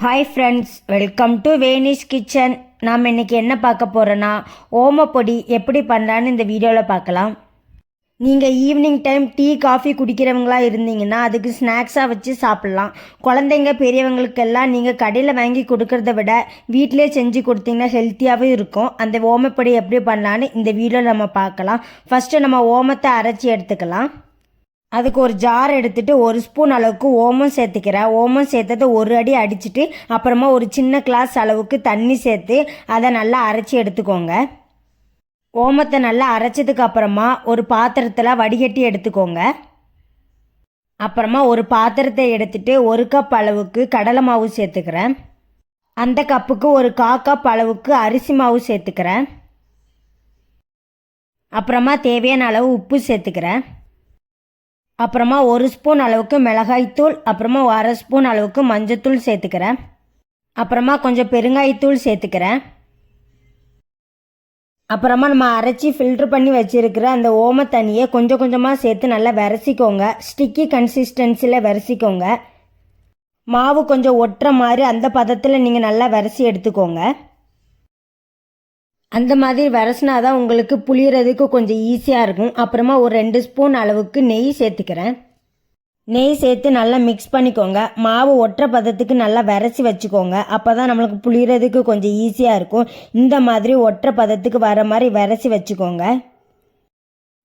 Hi friends welcome to vanish kitchen நாம் இன்றைக்கி என்ன பார்க்க போகிறோன்னா ஓமப்பொடி எப்படி பண்ணலான்னு இந்த வீடியோவில் பார்க்கலாம். நீங்கள் ஈவினிங் டைம் டீ காஃபி குடிக்கிறவங்களா இருந்தீங்கன்னா அதுக்கு ஸ்நாக்ஸாக வச்சு சாப்பிட்லாம். குழந்தைங்க பெரியவங்களுக்கெல்லாம் நீங்கள் கடையில் வாங்கி கொடுக்கறத விட வீட்டிலே செஞ்சு கொடுத்தீங்கன்னா ஹெல்த்தியாகவும் இருக்கும். அந்த ஓமப்பொடி எப்படி பண்ணலான்னு இந்த வீடியோவில் நம்ம பார்க்கலாம். ஃபஸ்ட்டு நம்ம ஓமத்தை அரைச்சி எடுத்துக்கலாம். அதுக்கு ஒரு ஜார் எடுத்துட்டு ஒரு ஸ்பூன் அளவுக்கு ஓமம் சேர்த்துக்கிறேன். ஓமம் சேர்த்ததை ஒரு அடி அடிச்சுட்டு அப்புறமா ஒரு சின்ன கிளாஸ் அளவுக்கு தண்ணி சேர்த்து அதை நல்லா அரைச்சி எடுத்துக்கோங்க. ஓமத்தை நல்லா அரைச்சதுக்கு அப்புறமா ஒரு பாத்திரத்தில் வடிகட்டி எடுத்துக்கோங்க. அப்புறமா ஒரு பாத்திரத்தை எடுத்துட்டு ஒரு கப் அளவுக்கு கடலை மாவு சேர்த்துக்கிறேன். அந்த கப்புக்கு ஒரு கா கப் அளவுக்கு அரிசி மாவு சேர்த்துக்கிறேன். அப்புறமா தேவையான அளவு உப்பு சேர்த்துக்கிறேன். அப்புறமா ஒரு ஸ்பூன் அளவுக்கு மிளகாய்த்தூள் அப்புறமா அரை ஸ்பூன் அளவுக்கு மஞ்சத்தூள் சேர்த்துக்கிறேன். அப்புறமா கொஞ்சம் பெருங்காயத்தூள் சேர்த்துக்கிறேன். அப்புறமா நம்ம அரைச்சி ஃபில்ட்ரு பண்ணி வச்சுருக்கிற அந்த ஓம தண்ணியை கொஞ்சம் கொஞ்சமாக சேர்த்து நல்லா விரசிக்கோங்க. ஸ்டிக்கி கன்சிஸ்டன்சியில் விரசிக்கோங்க. மாவு கொஞ்சம் ஒட்டுற மாதிரி அந்த பதத்தில் நீங்கள் நல்லா விரசி எடுத்துக்கோங்க. அந்த மாதிரி விரசினா தான் உங்களுக்கு புளியறதுக்கு கொஞ்சம் ஈஸியாக இருக்கும். அப்புறமா ஒரு ரெண்டு ஸ்பூன் அளவுக்கு நெய் சேர்த்துக்கிறேன். நெய் சேர்த்து நல்லா மிக்ஸ் பண்ணிக்கோங்க. மாவு ஒற்ற பதத்துக்கு நல்லா விரசி வச்சுக்கோங்க. அப்போ தான் நம்மளுக்கு புளியறதுக்கு கொஞ்சம் ஈஸியாக இருக்கும். இந்த மாதிரி ஒற்ற பதத்துக்கு வர மாதிரி விரசி வச்சுக்கோங்க.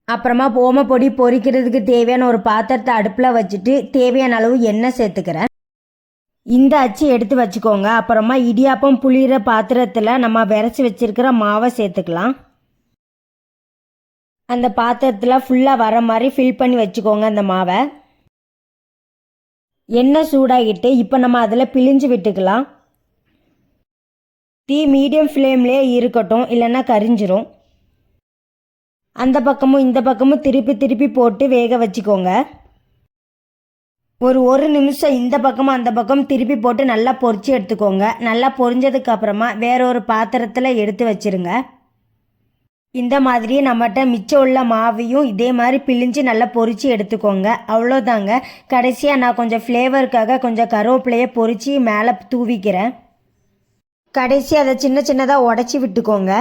அப்புறமா பொடி பொரிக்கிறதுக்கு தேவையான ஒரு பாத்திரத்தை அடுப்பில் வச்சுட்டு தேவையான அளவு எண்ணெய் சேர்த்துக்கிறேன். இந்த அச்சு எடுத்து வச்சுக்கோங்க. அப்புறமா இடியாப்பம் புளிகிற பாத்திரத்தில் நம்ம விரைச்சி வச்சிருக்கிற மாவை சேர்த்துக்கலாம். அந்த பாத்திரத்தில் ஃபுல்லாக வர மாதிரி ஃபில் பண்ணி வச்சுக்கோங்க அந்த மாவை. எண்ணெய் சூடாகிட்டு இப்போ நம்ம அதில் பிழிஞ்சு விட்டுக்கலாம். தீ மீடியம் ஃப்ளேம்லேயே இருக்கட்டும் இல்லைன்னா கரிஞ்சிரும். அந்த பக்கமும் இந்த பக்கமும் திருப்பி திருப்பி போட்டு வேக வச்சுக்கோங்க. ஒரு ஒரு நிமிஷம் இந்த பக்கமும் அந்த பக்கம் திருப்பி போட்டு நல்லா பொறிச்சு எடுத்துக்கோங்க. நல்லா பொரிஞ்சதுக்கு அப்புறமா வேற ஒரு பாத்திரத்தில் எடுத்து வச்சிருங்க. இந்த மாதிரி நம்மகிட்ட மிச்சம் உள்ள மாவையும் இதே மாதிரி பிழிஞ்சு நல்லா பொறிச்சு எடுத்துக்கோங்க. அவ்வளோதாங்க. கடைசியாக நான் கொஞ்சம் ஃப்ளேவருக்காக கொஞ்சம் கருவேப்பிலையை பொறிச்சு மேலே தூவிக்கிறேன். கடைசி அதை சின்ன சின்னதாக உடச்சி விட்டுக்கோங்க.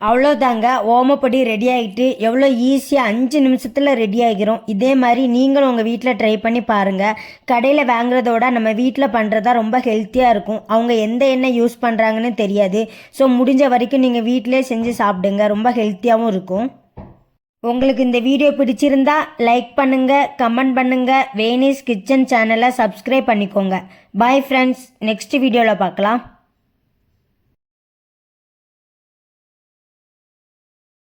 அவ்வளோதாங்க ஓமப்பொடி ரெடி ஆகிட்டு எவ்வளோ ஈஸியாக அஞ்சு நிமிஷத்தில் ரெடி ஆகிரும் இதே மாதிரி நீங்களும் உங்கள் வீட்டில் ட்ரை பண்ணி பாருங்கள் கடையில் வாங்குறதோட நம்ம வீட்டில் பண்ணுறதா ரொம்ப ஹெல்த்தியாக இருக்கும். அவங்க எந்த எண்ணெய் யூஸ் பண்ணுறாங்கன்னு தெரியாது. ஸோ முடிஞ்ச வரைக்கும் நீங்கள் வீட்டிலே செஞ்சு சாப்பிடுங்க. ரொம்ப ஹெல்த்தியாகவும் இருக்கும். உங்களுக்கு இந்த வீடியோ பிடிச்சிருந்தா லைக் பண்ணுங்கள் கமெண்ட் பண்ணுங்கள் வேனிஸ் கிச்சன் சேனலை சப்ஸ்கிரைப் பண்ணிக்கோங்க. பாய் ஃப்ரெண்ட்ஸ் நெக்ஸ்ட் வீடியோவில் பார்க்கலாம்.